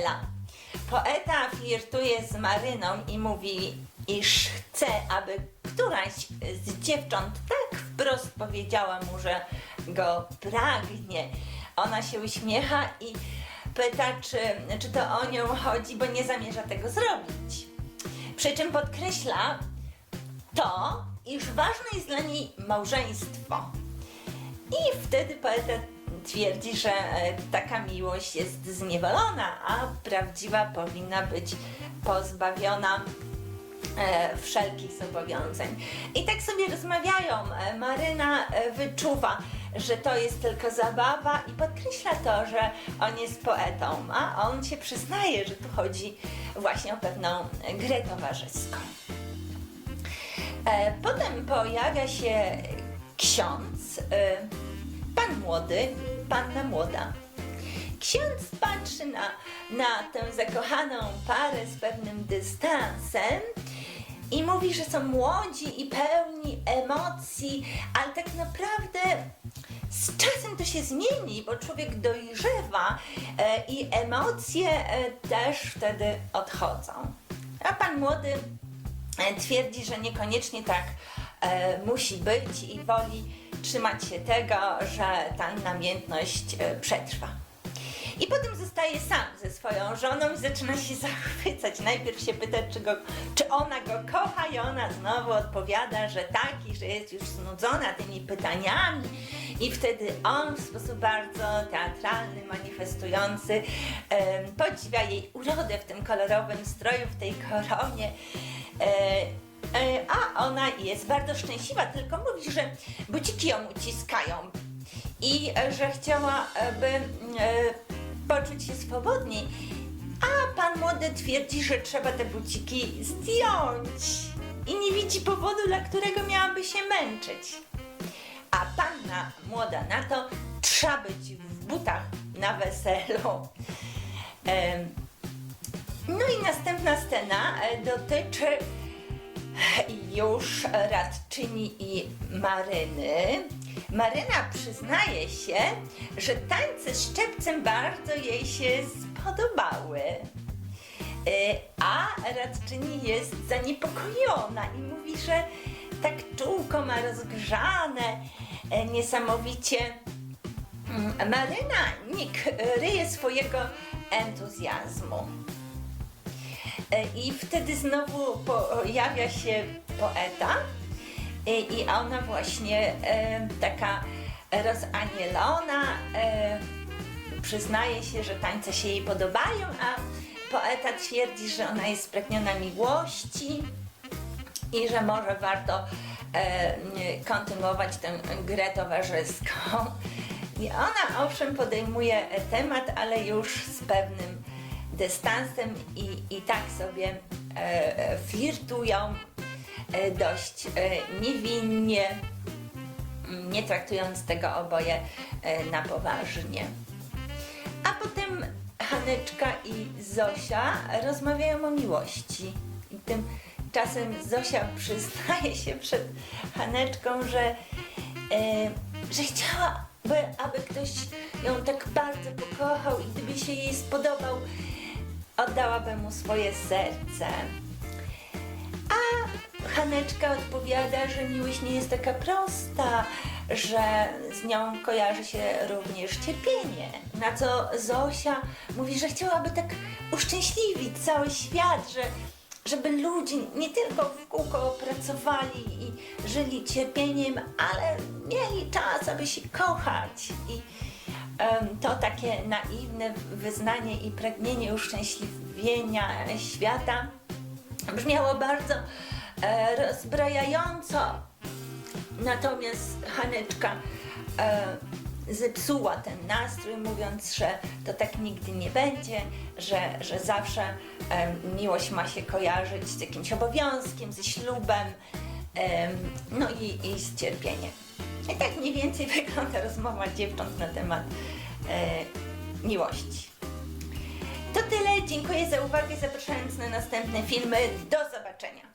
Ela. Poeta flirtuje z Maryną i mówi, iż chce, aby któraś z dziewcząt tak wprost powiedziała mu, że go pragnie. Ona się uśmiecha i pyta, czy, czy to o nią chodzi, bo nie zamierza tego zrobić. Przy czym podkreśla to, iż ważne jest dla niej małżeństwo. I wtedy poeta twierdzi, że e, taka miłość jest zniewolona, a prawdziwa powinna być pozbawiona e, wszelkich zobowiązań. I tak sobie rozmawiają. E, Maryna wyczuwa, że to jest tylko zabawa i podkreśla to, że on jest poetą, a on się przyznaje, że tu chodzi właśnie o pewną grę towarzyską. Potem pojawia się ksiądz, e, pan młody, panna młoda. Ksiądz patrzy na, na tę zakochaną parę z pewnym dystansem i mówi, że są młodzi i pełni emocji, ale tak naprawdę z czasem to się zmieni, bo człowiek dojrzewa e, i emocje e, też wtedy odchodzą. A pan młody e, twierdzi, że niekoniecznie tak musi być i woli trzymać się tego, że ta namiętność e, przetrwa. I potem zostaje sam ze swoją żoną i zaczyna się zachwycać. Najpierw się pyta, czy, go, czy ona go kocha i ona znowu odpowiada, że tak i że jest już znudzona tymi pytaniami. I wtedy on w sposób bardzo teatralny, manifestujący podziwia jej urodę w tym kolorowym stroju, w tej koronie. E, a ona jest bardzo szczęśliwa, tylko mówi, że buciki ją uciskają i e, że chciałaby e, poczuć się swobodniej. A pan młody twierdzi, że trzeba te buciki zdjąć i nie widzi powodu, dla którego miałaby się męczyć. A panna młoda na to trzeba być w butach na weselu. No i następna scena dotyczy już radczyni i Maryny. Maryna przyznaje się, że tańce z szczepcem bardzo jej się spodobały. Y, A radczyni jest zaniepokojona i mówi, że tak czółko ma rozgrzane, e, niesamowicie. Mm, Maryna nie kryje swojego entuzjazmu. E, I wtedy znowu pojawia się poeta e, i ona właśnie e, taka rozanielona przyznaje się, że tańce się jej podobają, a poeta twierdzi, że ona jest spragniona miłości i że może warto kontynuować tę grę towarzyską. I ona owszem podejmuje temat, ale już z pewnym dystansem i, i tak sobie e, flirtują e, dość e, niewinnie, m, nie traktując tego oboje e, na poważnie. A potem Haneczka i Zosia rozmawiają o miłości. I tymczasem Zosia przyznaje się przed Haneczką, że, e, że chciałaby, aby ktoś ją tak bardzo pokochał i gdyby się jej spodobał, oddałaby mu swoje serce. A Haneczka odpowiada, że miłość nie jest taka prosta, że z nią kojarzy się również cierpienie. Na co Zosia mówi, że chciałaby tak uszczęśliwić cały świat, że żeby ludzie nie tylko w kółko pracowali i żyli cierpieniem, ale mieli czas, aby się kochać. I to takie naiwne wyznanie i pragnienie uszczęśliwienia świata brzmiało bardzo e, rozbrajająco. Natomiast Haneczka e, zepsuła ten nastrój, mówiąc, że to tak nigdy nie będzie, że, że zawsze e, miłość ma się kojarzyć z jakimś obowiązkiem, ze ślubem, em, no i, i z cierpieniem. I tak mniej więcej wygląda rozmowa dziewcząt na temat e, miłości. To tyle, dziękuję za uwagę, zapraszając na następne filmy. Do zobaczenia!